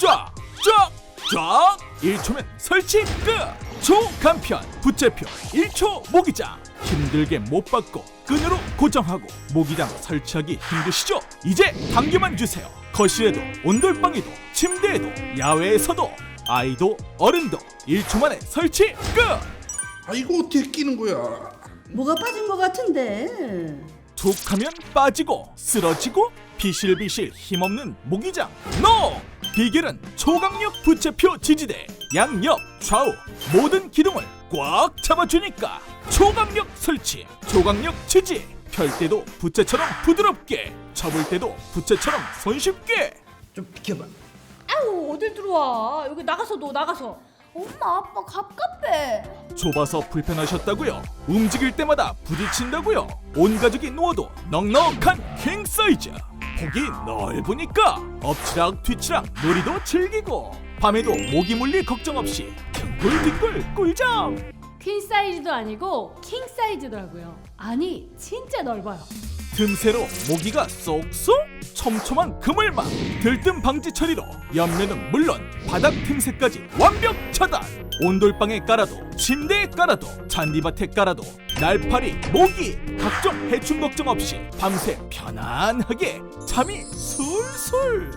쫙, 쫙, 쫙 1초면 설치 끝 초간편 부채표 1초 모기장 힘들게 못 받고 끈으로 고정하고 모기장 설치하기 힘드시죠? 이제 당겨만 주세요 거실에도 온돌방에도 침대에도 야외에서도 아이도 어른도 1초 만에 설치 끝 아 이거 어떻게 끼는 거야? 뭐가 빠진 것 같은데. 툭 하면 빠지고 쓰러지고 비실비실 힘없는 모기장 NO! 비결은 초강력 부채표 지지대 양옆 좌우 모든 기둥을 꽉 잡아주니까 초강력 설치 초강력 지지 펼 때도 부채처럼 부드럽게 접을 때도 부채처럼 손쉽게 좀 비켜봐. 아우 어딜 들어와 여기 나가서 너 나가서 엄마 아빠 갑갑해 좁아서 불편하셨다고요? 움직일 때마다 부딪힌다고요? 온 가족이 누워도 넉넉한 킹 사이즈. 폭이 넓으니까 엎치락 뒤치락 놀이도 즐기고 밤에도 모기 물릴 걱정 없이 뒹굴뒹굴 꿀잠. 퀸 사이즈도 아니고 킹 사이즈더라고요 아니 진짜 넓어요 틈새로 모기가 쏙쏙 촘촘한 그물망 들뜸 방지 처리로 옆면은 물론 바닥 틈새까지 완벽 차단. 온돌방에 깔아도 침대에 깔아도 잔디밭에 깔아도 날파리 모기 각종 해충 걱정 없이 밤새 편안하게 잠이 술술.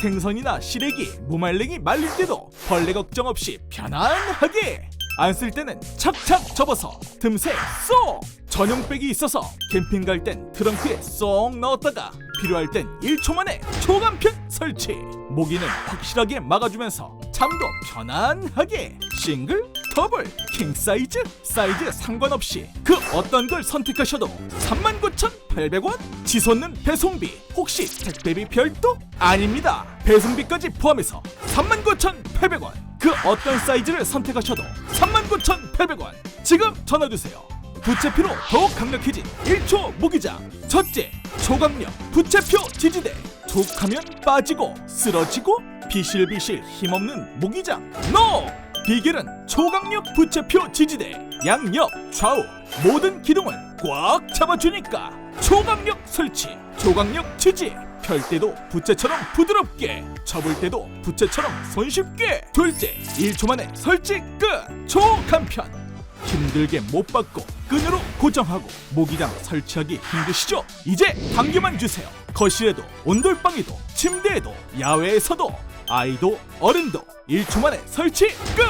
생선이나 시래기 무말랭이 말릴 때도 벌레 걱정 없이 편안하게. 안 쓸 때는 착착 접어서 틈새 쏙! 전용 백이 있어서 캠핑 갈 땐 트렁크에 쏙 넣었다가 필요할 땐 1초 만에 초간편 설치. 모기는 확실하게 막아주면서 잠도 편안하게. 싱글 더블 킹 사이즈 사이즈 상관없이 그 어떤 걸 선택하셔도 39,800원 치솟는 배송비. 혹시 택배비 별도? 아닙니다. 배송비까지 포함해서 39,800원. 그 어떤 사이즈를 선택하셔도 39,800원. 지금 전화주세요 부채피로 더욱 강력해진 1초 무기장 첫째 초강력. 부채표 지지대. 툭하면 빠지고 쓰러지고 비실비실 힘없는 무기장 NO! 비결은 초강력 부채표 지지대. 양옆 좌우. 모든 기둥을 꽉 잡아주니까 초강력 설치 초강력 지지. 펼 때도 부채처럼 부드럽게 접을 때도 부채처럼 손쉽게. 둘째 1초 만에 설치 끝! 초간편 힘들게 못 받고 끈으로 고정하고 모기장 설치하기 힘드시죠? 이제 당겨만 주세요. 거실에도 온돌방에도 침대에도 야외에서도 아이도 어른도 1초 만에 설치 끝!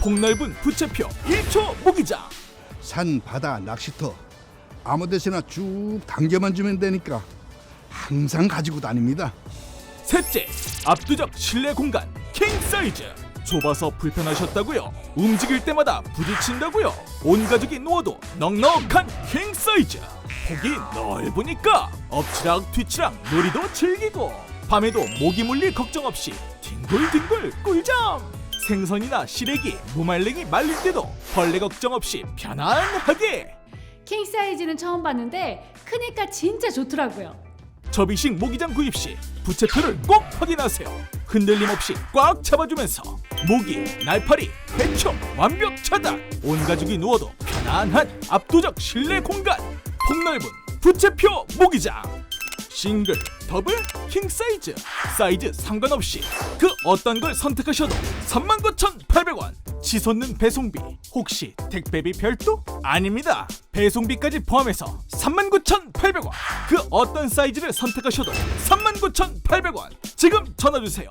폭넓은 부채표 1초 모기장 산, 바다, 낚시터 아무 데서나 쭉 당겨만 주면 되니까 항상 가지고 다닙니다. 셋째, 압도적 실내 공간 킹 사이즈. 좁아서 불편하셨다고요? 움직일 때마다 부딪힌다고요? 온 가족이 누워도 넉넉한 킹 사이즈. 폭이 넓으니까 엎치락 뒤치락 놀이도 즐기고 밤에도 모기 물릴 걱정 없이 뒹굴뒹굴 꿀잠. 생선이나 시래기, 무말랭이 말릴 때도 벌레 걱정 없이 편안하게. 킹 사이즈는 처음 봤는데 크니까 진짜 좋더라고요 접이식 모기장 구입 시 부채표를 꼭 확인하세요. 흔들림 없이 꽉 잡아주면서 모기, 날파리, 해충 완벽 차단. 온 가족이 누워도 편안한 압도적 실내 공간. 폭넓은 부채표 모기장. 싱글, 더블, 킹 사이즈. 사이즈 상관없이 그 어떤 걸 선택하셔도 39,800원. 치솟는 배송비 혹시 택배비 별도? 아닙니다. 배송비까지 포함해서 39,800원. 그 어떤 사이즈를 선택하셔도 39,800원. 지금 전화 주세요.